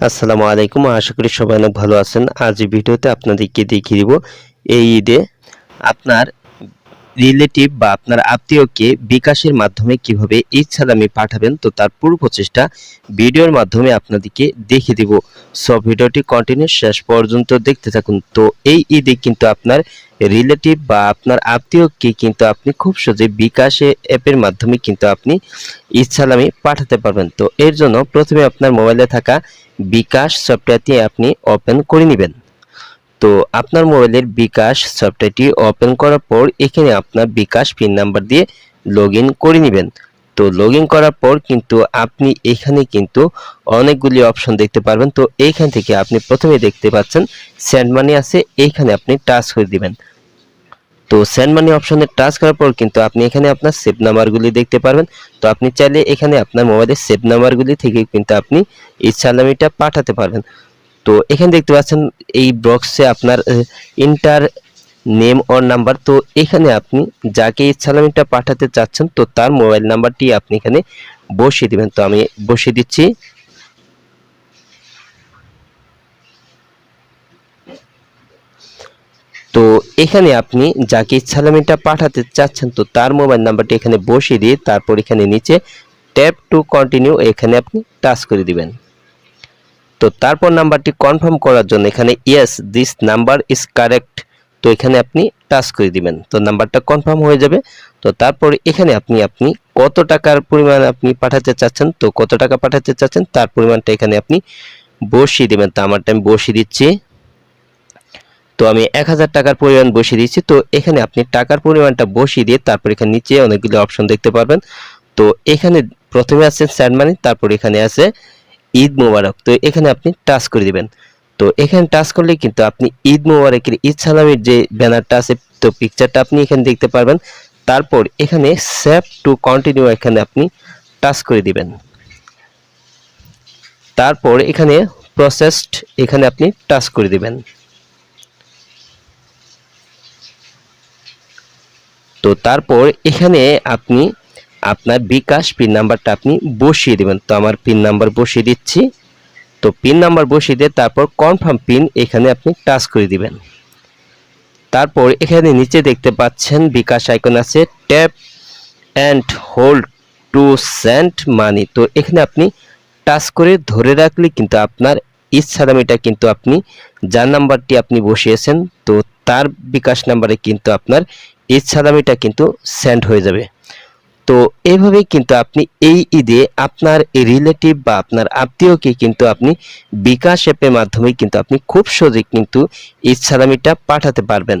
আসসালামু আলাইকুম। আশা করি সবাই অনেক ভালো আছেন। আজ ভিডিওতে আপনাদেরকে দেখিয়ে দিব এই ঈদে আপনার রিলেটিভ বা আপনার আত্মীয়কে বিকাশের মাধ্যমে কীভাবে ঈদ সালামি পাঠাবেন, তো তার পুরো প্রচেষ্টা ভিডিওর মাধ্যমে আপনাদেরকে দেখিয়ে দিব। সব ভিডিওটি কন্টিনিউ শেষ পর্যন্ত দেখতে থাকুন। তো, এই ঈদে কিন্তু আপনার রিলেটিভ বা আপনার আত্মীয়কে কিন্তু আপনি খুব সহজে বিকাশে অ্যাপের মাধ্যমে কিন্তু আপনি সালামি পাঠাতে পারবেন। তো, এর জন্য প্রথমে আপনার মোবাইলে থাকা বিকাশ সফটওয়্যারটি আপনি ওপেন করে নেবেন। তো আপনার মোবাইলের বিকাশ সফটওয়্যারটি ওপেন করার পর এখানে আপনার বিকাশ পিন নাম্বার দিয়ে লগ করে নেবেন। তো লগ করার পর কিন্তু আপনি এখানে কিন্তু অনেকগুলি অপশন দেখতে পারবেন। তো এইখান থেকে আপনি প্রথমে দেখতে পাচ্ছেন সেন্ড মানি আছে এইখানে আপনি টাচ করে দিবেন। তো সেন্ড মানি অপশনে টাচ করার পর কিন্তু আপনি এখানে আপনার সেভ নাম্বারগুলি দেখতে পারবেন। তো আপনি চাইলে এখানে আপনার মোবাইলের সেভ নাম্বারগুলি থেকে কিন্তু আপনি সালামিটা পাঠাতে পারবেন। তো এখানে দেখতে পাচ্ছেন এই বক্সে আপনার ইন্টার নেম অর নাম্বার তো এখানে আপনি যাকে এই সালামিটা পাঠাতে চাচ্ছেন, তো তার মোবাইল নাম্বারটি আপনি এখানে বসিয়ে দিবেন। তো আমি বসিয়ে দিচ্ছি। তো এখানে আপনি যাকে সালামিটা পাঠাতে চাচ্ছেন, তো তার মোবাইল নাম্বারটি এখানে বসিয়ে দিয়ে তারপর এখানে নিচে ট্যাপ টু কন্টিনিউ এখানে আপনি টাচ করে দিবেন। তো তারপর নাম্বারটি কনফার্ম করার জন্য এখানে yes this number is correct তো এখানে আপনি টাচ করে দিবেন। তো নাম্বারটা কনফার্ম হয়ে যাবে। তো তারপর এখানে আপনি আপনি কত টাকার পরিমাণ আপনি পাঠাতে চাচ্ছেন, তো কত টাকা পাঠাতে চাচ্ছেন, তার পরিমাণটা এখানে আপনি বসিয়ে দিবেন। তো আমারটা আমি বসিয়ে দিচ্ছি। তো আমি এক হাজার টাকার পরিমাণ বসিয়ে দিচ্ছি। তো এখানে আপনি টাকার পরিমাণটা বসিয়ে দিয়ে তারপর এখানে নিচে অনেকগুলো অপশন দেখতে পারবেন। তো এখানে প্রথমে আছে স্যান্ড মানি তারপর এখানে আছে ঈদ মোবারক। তো এখানে আপনি টাচ করে দিবেন। তো এখানে টাচ করলে কিন্তু আপনি ঈদ মোবারকের ঈদ সালামের যে ব্যানারটা আছে, তো পিকচারটা আপনি এখানে দেখতে পারবেন। তারপর এখানে সেভ টু কন্টিনিউ এখানে আপনি টাচ করে দিবেন। তারপর এখানে প্রসেসড এখানে আপনি টাচ করে দিবেন। তো তারপর এখানে আপনি আপনার বিকাশ পিন নাম্বারটা আপনি বসিয়ে দেবেন। তো আমার পিন নাম্বার বসিয়ে দিচ্ছি। তো পিন নাম্বার বসিয়ে দিয়ে তারপর কনফার্ম পিন এখানে আপনি টাচ করে দিবেন। তারপর এখানে নিচে দেখতে পাচ্ছেন বিকাশ আইকন আছে tap and hold to send money তো এখানে আপনি টাচ করে ধরে রাখলে কিন্তু আপনার ইচ্ছাদামিটা কিন্তু আপনি, যার নাম্বারটি আপনি বসিয়েছেন, তো তার বিকাশ নাম্বারে কিন্তু আপনার ইচ্ছাদামিটা কিন্তু সেন্ড হয়ে যাবে। তো এইভাবেই কিন্তু আপনি এই ঈদে আপনার রিলেটিভ বা আপনার আত্মীয়কে কিন্তু আপনি বিকাশ অ্যাপের মাধ্যমে কিন্তু আপনি খুব সহজে কিন্তু ঈদ সালামিটা পাঠাতে পারবেন।